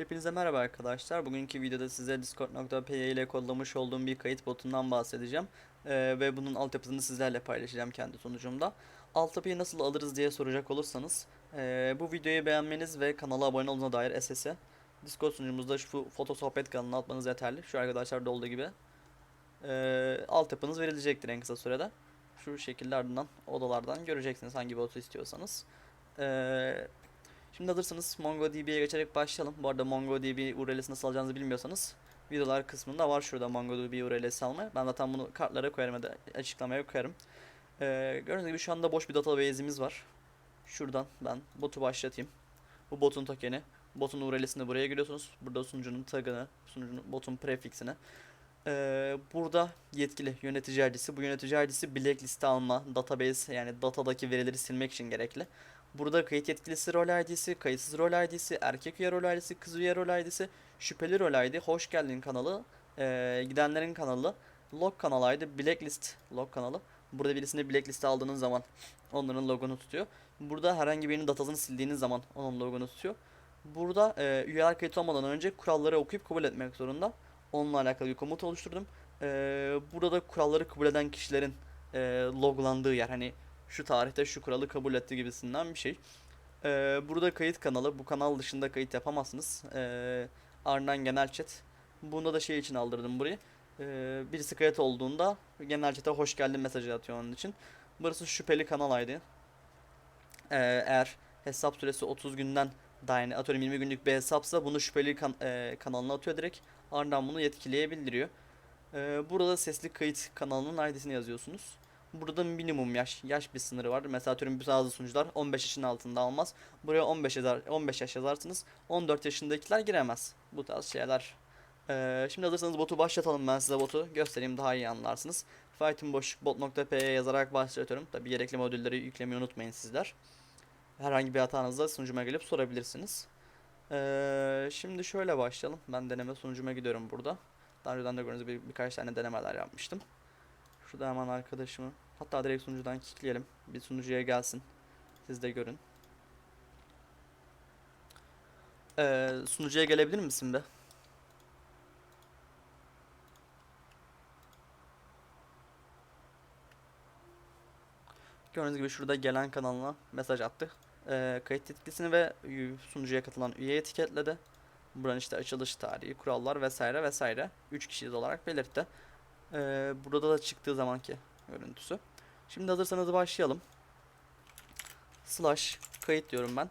Hepinize merhaba arkadaşlar. Bugünkü videoda size Discord.py ile kodlamış olduğum bir kayıt botundan bahsedeceğim. Ee, ve bunun altyapısını sizlerle paylaşacağım kendi sonucumda. Altyapıyı nasıl alırız diye soracak olursanız ee, bu videoyu beğenmeniz ve kanala abone olduğuna dair SS'e Discord sunucumuzda şu foto sohbet kanalına atmanız yeterli. Şu arkadaşlarda olduğu gibi ee, altyapınız verilecektir en kısa sürede. Şu şekilde ardından odalardan göreceksiniz hangi botu istiyorsanız. Ee, Şimdi hazırsanız MongoDB'ye geçerek başlayalım. Bu arada MongoDB URL'si nasıl alacağınızı bilmiyorsanız videolar kısmında var şurada MongoDB URL'si almaya. Ben zaten bunu kartlara koyarım ya da açıklamaya koyarım. Ee, gördüğünüz gibi şu anda boş bir database'imiz var. Şuradan ben botu başlatayım. Bu botun token'i. Botun URL'sini buraya giriyorsunuz. Burada sunucunun tagını, sunucunun botun prefixini. Ee, burada yetkili yönetici ID'si. Bu yönetici ID'si blacklist'e alma, database yani datadaki verileri silmek için gerekli. Burada kayıt yetkilisi rol ID'si, kayıtsız rol ID'si, erkek üye rol ID'si, kız üye rol ID'si, şüpheli rol ID, hoş geldin kanalı, eee, gidenlerin kanalı, log kanal ID, blacklist log kanalı. Burada birisini blackliste aldığınız zaman onların logunu tutuyor. Burada herhangi birinin datasını sildiğiniz zaman onun logunu tutuyor. Burada eee, üyeler kayıt olmadan önce kuralları okuyup kabul etmek zorunda. Onunla alakalı bir komut oluşturdum. Eee, burada kuralları kabul eden kişilerin eee, loglandığı yer. Hani şu tarihte şu kuralı kabul etti gibisinden bir şey. Ee, burada kayıt kanalı. Bu kanal dışında kayıt yapamazsınız. Ee, ardından genel chat. Bunda da şey için aldırdım burayı. Ee, birisi kayıt olduğunda genel chat'e hoş geldin mesajı atıyor onun için. Burası şüpheli kanal ID. Ee, eğer hesap süresi 30 günden daha yani atıyorum 20 günlük bir hesapsa bunu şüpheli kan- e, kanalına atıyor direkt. Ardından bunu yetkiliye bildiriyor. Ee, burada sesli kayıt kanalının ID'sini yazıyorsunuz. Burada minimum yaş yaş bir sınırı var. Mesela atıyorum bazı sunucular 15 yaşın altında almaz. Buraya 15 yazar 15 yaş yazarsınız. 14 yaşındakiler giremez. Bu tarz şeyler. Ee, şimdi hazırsanız botu başlatalım ben size botu göstereyim daha iyi anlarsınız. Fight'in boş bot.p'ye yazarak başlatıyorum. Tabi gerekli modülleri yüklemeyi unutmayın sizler. Herhangi bir hatanızda sunucuma gelip sorabilirsiniz. Ee, şimdi şöyle başlayalım. Ben deneme sunucuma gidiyorum burada. Daha önceden de gördüğünüz gibi birkaç tane denemeler yapmıştım. Şurada hemen arkadaşımı hatta direkt sunucudan kickleyelim. Bir sunucuya gelsin. Siz de görün. Ee, sunucuya gelebilir misin be? Gördüğünüz gibi şurada gelen kanalına mesaj attı. Ee, kayıt yetkisini ve sunucuya katılan üye etiketledi. Buranın işte açılış tarihi, kurallar vesaire vesaire. 3 kişiyiz olarak belirtti. Ee, burada da çıktığı zamanki görüntüsü. Şimdi hazırsanız başlayalım. Slash kayıt diyorum ben.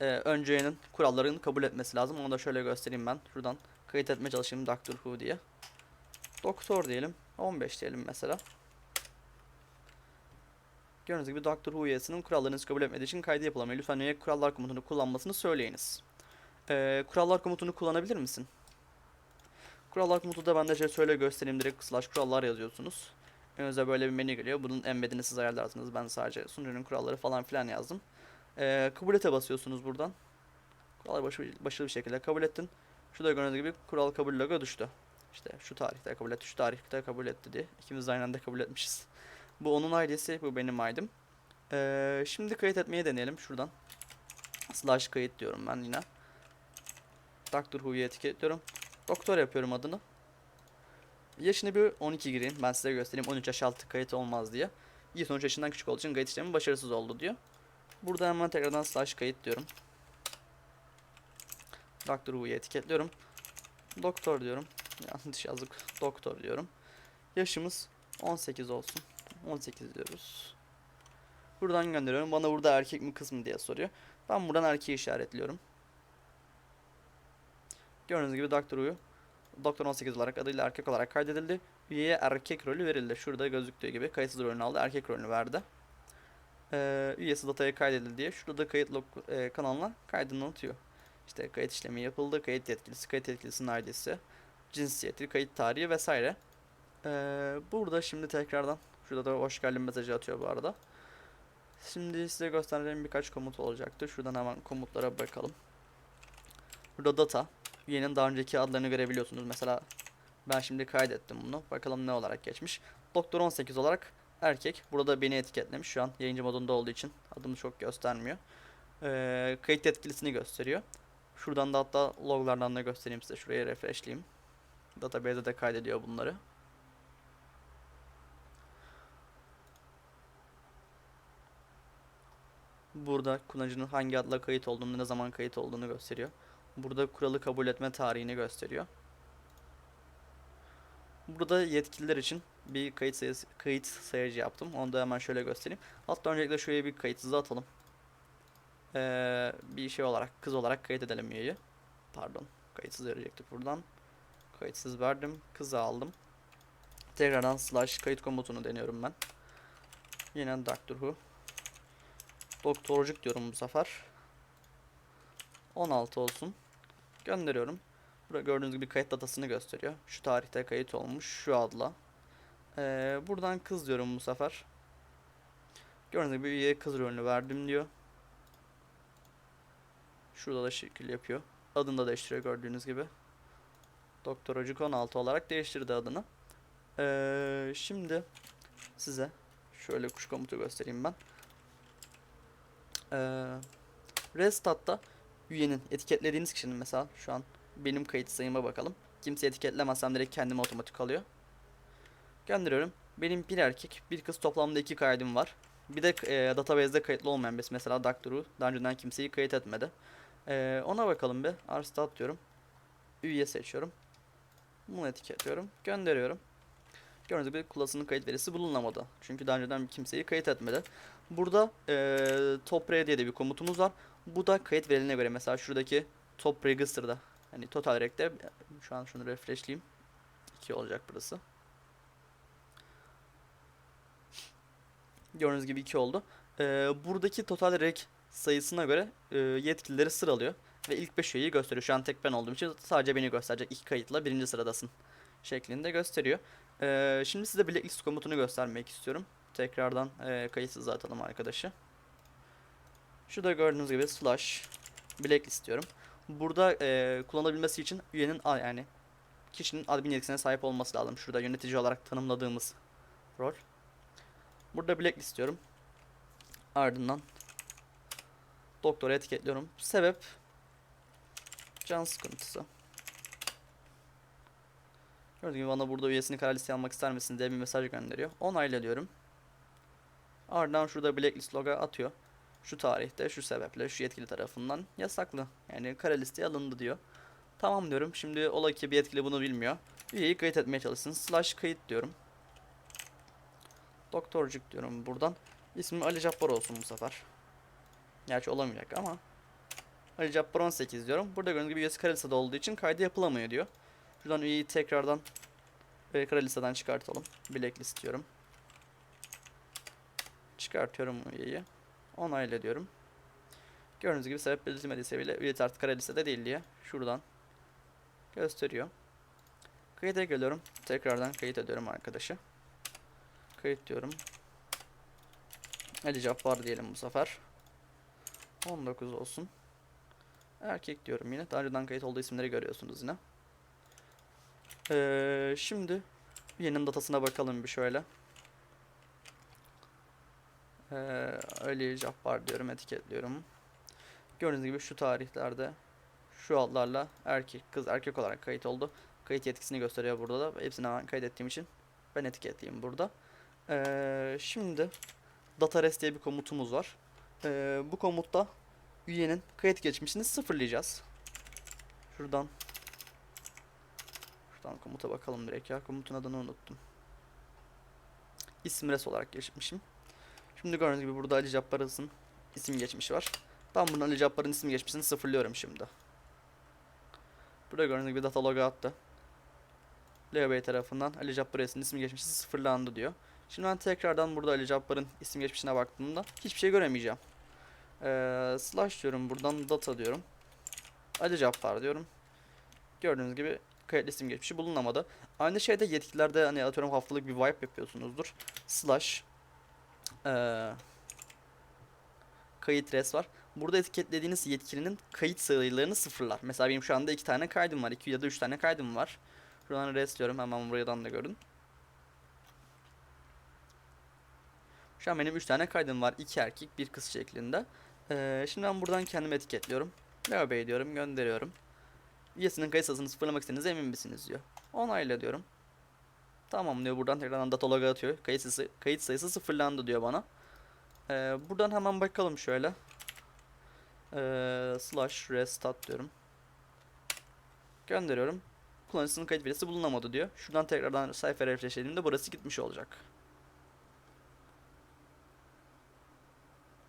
Ee, önce üyenin kurallarını kabul etmesi lazım. Onu da şöyle göstereyim ben. Şuradan kayıt etmeye çalışayım Doctor Who diye. Doktor diyelim. 15 diyelim mesela. Gördüğünüz gibi Doctor Who üyesinin kurallarını kabul etmediği için kaydı yapılamıyor. Lütfen üye kurallar komutunu kullanmasını söyleyiniz. Ee, kurallar komutunu kullanabilir misin? Kurallar komutu da ben de şey söyle göstereyim direkt slash kurallar yazıyorsunuz. Önünüze böyle bir menü geliyor. Bunun embedini siz ayarlarsınız. Ben sadece sunucunun kuralları falan filan yazdım. Ee, kabul ete basıyorsunuz buradan. Kuralları başı, başarılı bir şekilde kabul ettin. Şurada gördüğünüz gibi kural kabul logo düştü. İşte şu tarihte kabul etti, şu tarihte kabul etti diye. İkimiz de aynı anda kabul etmişiz. Bu onun ID'si, bu benim ID'm. Ee, şimdi kayıt etmeyi deneyelim şuradan. Slash kayıt diyorum ben yine. Doctor Who'yu etiketliyorum. Doktor yapıyorum adını. Yaşını bir 12 gireyim. Ben size göstereyim 13 yaş altı kayıt olmaz diye. İyi sonuç yaşından küçük olduğu için kayıt işlemi başarısız oldu diyor. Burada hemen tekrardan slash kayıt diyorum. Doctor Who'yu etiketliyorum. Doktor diyorum. Yanlış yazdık. Doktor diyorum. Yaşımız 18 olsun. 18 diyoruz. Buradan gönderiyorum. Bana burada erkek mi kız mı diye soruyor. Ben buradan erkeği işaretliyorum. Gördüğünüz gibi Doctor Who Doktor 18 olarak adıyla erkek olarak kaydedildi. Üyeye erkek rolü verildi. Şurada gözüktüğü gibi kayıtsız rolünü aldı. Erkek rolünü verdi. Ee, üyesi dataya kaydedildi diye şurada kayıt log e, kanalına kaydını atıyor. İşte kayıt işlemi yapıldı. Kayıt yetkilisi, kayıt yetkilisinin ID'si, cinsiyeti, kayıt tarihi vesaire. Ee, burada şimdi tekrardan şurada da hoş geldin mesajı atıyor bu arada. Şimdi size göstereceğim birkaç komut olacaktır. Şuradan hemen komutlara bakalım. Burada data, üyenin daha önceki adlarını görebiliyorsunuz. Mesela ben şimdi kaydettim bunu. Bakalım ne olarak geçmiş. Doktor 18 olarak erkek. Burada beni etiketlemiş. Şu an yayıncı modunda olduğu için adımı çok göstermiyor. Ee, kayıt yetkilisini gösteriyor. Şuradan da hatta loglardan da göstereyim size. Şuraya refreshleyeyim. Database'de de kaydediyor bunları. Burada kullanıcının hangi adla kayıt olduğunu, ne zaman kayıt olduğunu gösteriyor. Burada kuralı kabul etme tarihini gösteriyor. Burada yetkililer için bir kayıt sayısı, kayıt sayacı yaptım. Onu da hemen şöyle göstereyim. Hatta öncelikle şuraya bir kayıtsızı atalım. Ee, bir şey olarak, kız olarak kayıt edelim üyeyi. Pardon, kayıtsız verecektik buradan. Kayıtsız verdim, kızı aldım. Tekrardan slash kayıt komutunu deniyorum ben. Yine Doctor Who. Doktorcuk diyorum bu sefer. 16 olsun. Gönderiyorum. Burada gördüğünüz gibi kayıt datasını gösteriyor. Şu tarihte kayıt olmuş şu adla. Ee, buradan kız diyorum bu sefer. Gördüğünüz gibi üyeye kız rolünü verdim diyor. Şurada da şekil yapıyor. Adını da değiştiriyor gördüğünüz gibi. Doktor Ocuk 16 olarak değiştirdi adını. Ee, şimdi size şöyle kuş komutu göstereyim ben. Ee, Restat'ta üyenin etiketlediğiniz kişinin mesela şu an benim kayıt sayıma bakalım. Kimse etiketlemezsem direkt kendime otomatik alıyor. Gönderiyorum. Benim bir erkek, bir kız toplamda iki kaydım var. Bir de e, database'de kayıtlı olmayan birisi mesela Doctor Who daha önceden kimseyi kayıt etmedi. E, ona bakalım bir. Arstat diyorum. Üye seçiyorum. Bunu etiketliyorum. Gönderiyorum. Gördüğünüz gibi klasının kayıt verisi bulunamadı. Çünkü daha önceden kimseyi kayıt etmedi. Burada e, top diye de bir komutumuz var. Bu da kayıt verilerine göre mesela şuradaki top register'da hani total rec'te şu an şunu refreshleyeyim. 2 olacak burası. Gördüğünüz gibi 2 oldu. Ee, buradaki total rec sayısına göre e, yetkilileri sıralıyor. Ve ilk 5 üyeyi gösteriyor. Şu an tek ben olduğum için sadece beni gösterecek. iki kayıtla birinci sıradasın şeklinde gösteriyor. Ee, şimdi size blacklist komutunu göstermek istiyorum. Tekrardan e, kayıtsız atalım arkadaşı. Şurada gördüğünüz gibi slash blacklist diyorum. Burada e, kullanabilmesi için üyenin yani kişinin admin yetkisine sahip olması lazım. Şurada yönetici olarak tanımladığımız rol. Burada blacklist diyorum. Ardından doktora etiketliyorum. Sebep can sıkıntısı. Gördüğünüz gibi bana burada üyesini kara listeye almak ister misin diye bir mesaj gönderiyor. Onayla diyorum. Ardından şurada blacklist logo atıyor. Şu tarihte şu sebeple şu yetkili tarafından yasaklı. Yani kara listeye alındı diyor. Tamam diyorum. Şimdi ola ki bir yetkili bunu bilmiyor. Üyeyi kayıt etmeye çalışsın. Slash kayıt diyorum. Doktorcuk diyorum buradan. İsmim Ali Cabbar olsun bu sefer. Gerçi olamayacak ama. Ali Cabbar 18 diyorum. Burada gördüğünüz gibi üyesi kara listede olduğu için kaydı yapılamıyor diyor. Şuradan üyeyi tekrardan e, kara listeden çıkartalım. Blacklist diyorum. Çıkartıyorum üyeyi. Onayla diyorum. Gördüğünüz gibi sebep belirtilmediyse bile üye artık kara listede değil diye şuradan gösteriyor. Kayıta geliyorum. Tekrardan kayıt ediyorum arkadaşı. Kayıt diyorum. Ali Cabbar diyelim bu sefer. 19 olsun. Erkek diyorum yine. Daha önceden kayıt olduğu isimleri görüyorsunuz yine. Ee, şimdi üyenin datasına bakalım bir şöyle. Ee, Ali Cabbar diyorum, etiketliyorum. Gördüğünüz gibi şu tarihlerde şu adlarla erkek, kız, erkek olarak kayıt oldu. Kayıt yetkisini gösteriyor burada da. Hepsini kaydettiğim için ben etiketleyeyim burada. Ee, şimdi datares diye bir komutumuz var. Ee, bu komutta üyenin kayıt geçmişini sıfırlayacağız. Şuradan Şuradan komuta bakalım direkt ya. Komutun adını unuttum. İsim res olarak geçmişim. Şimdi gördüğünüz gibi burada Ali Cabbar'ın isim geçmişi var. Ben bunun Ali Cabbar'ın isim geçmişini sıfırlıyorum şimdi. Burada gördüğünüz gibi data log'a attı. Leo Bey tarafından Ali Cabbar'ın isim geçmişi sıfırlandı diyor. Şimdi ben tekrardan burada Ali Cabbar'ın isim geçmişine baktığımda hiçbir şey göremeyeceğim. Ee, slash diyorum buradan data diyorum. Ali Cabbar diyorum. Gördüğünüz gibi kayıtlı isim geçmişi bulunamadı. Aynı şeyde yetkililerde hani atıyorum haftalık bir wipe yapıyorsunuzdur. Slash ee, kayıt res var. Burada etiketlediğiniz yetkilinin kayıt sayılarını sıfırlar. Mesela benim şu anda iki tane kaydım var. iki ya da üç tane kaydım var. Şuradan res diyorum. Hemen buradan da görün. Şu an benim üç tane kaydım var. iki erkek, bir kız şeklinde. Ee, şimdi ben buradan kendimi etiketliyorum. Leo Bey diyorum gönderiyorum. Üyesinin kayıt sayısını sıfırlamak istediğinize emin misiniz diyor. Onayla diyorum. Tamam diyor buradan tekrardan dataloga atıyor. Kayıt sayısı, kayıt sayısı sıfırlandı diyor bana. Ee, buradan hemen bakalım şöyle. Ee, slash restart diyorum. Gönderiyorum. Kullanıcısının kayıt verisi bulunamadı diyor. Şuradan tekrardan sayfa refresh edeyim burası gitmiş olacak.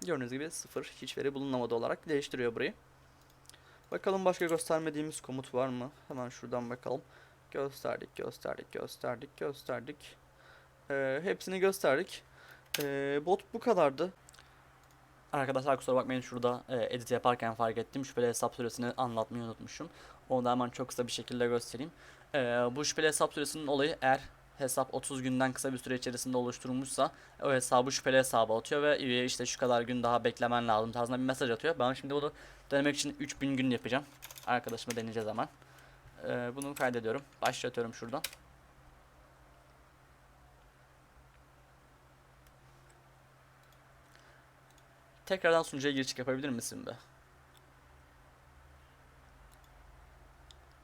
Gördüğünüz gibi sıfır hiç veri bulunamadı olarak değiştiriyor burayı. Bakalım başka göstermediğimiz komut var mı? Hemen şuradan bakalım. Gösterdik, gösterdik, gösterdik, gösterdik. Ee, hepsini gösterdik. Ee, bot bu kadardı. Arkadaşlar kusura bakmayın şurada e, edit yaparken fark ettim. Şüpheli hesap süresini anlatmayı unutmuşum. Onu da hemen çok kısa bir şekilde göstereyim. Ee, bu şüpheli hesap süresinin olayı eğer hesap 30 günden kısa bir süre içerisinde oluşturulmuşsa o hesabı şüpheli hesaba atıyor ve işte şu kadar gün daha beklemen lazım tarzında bir mesaj atıyor. Ben şimdi bunu denemek için 3000 gün yapacağım. Arkadaşıma deneyeceğiz hemen. Ee, bunu kaydediyorum. Başlatıyorum şuradan. Tekrardan sunucuya giriş yapabilir misin be?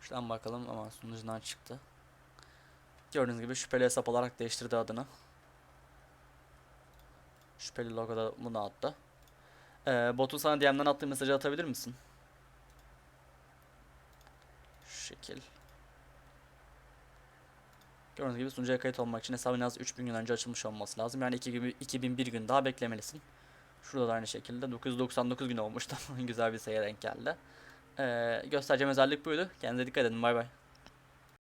Şuradan bakalım ama sunucudan çıktı. Gördüğünüz gibi şüpheli hesap olarak değiştirdi adını. Şüpheli logo da bunu attı. Ee, botun sana DM'den attığı mesajı atabilir misin? Şu şekil. Gördüğünüz gibi sunucuya kayıt olmak için hesabın en az 3000 gün önce açılmış olması lazım. Yani 2000, 2001 gün daha beklemelisin. Şurada da aynı şekilde 999 gün olmuş. Güzel bir sayıya denk geldi. Ee, göstereceğim özellik buydu. Kendinize dikkat edin. Bay bay.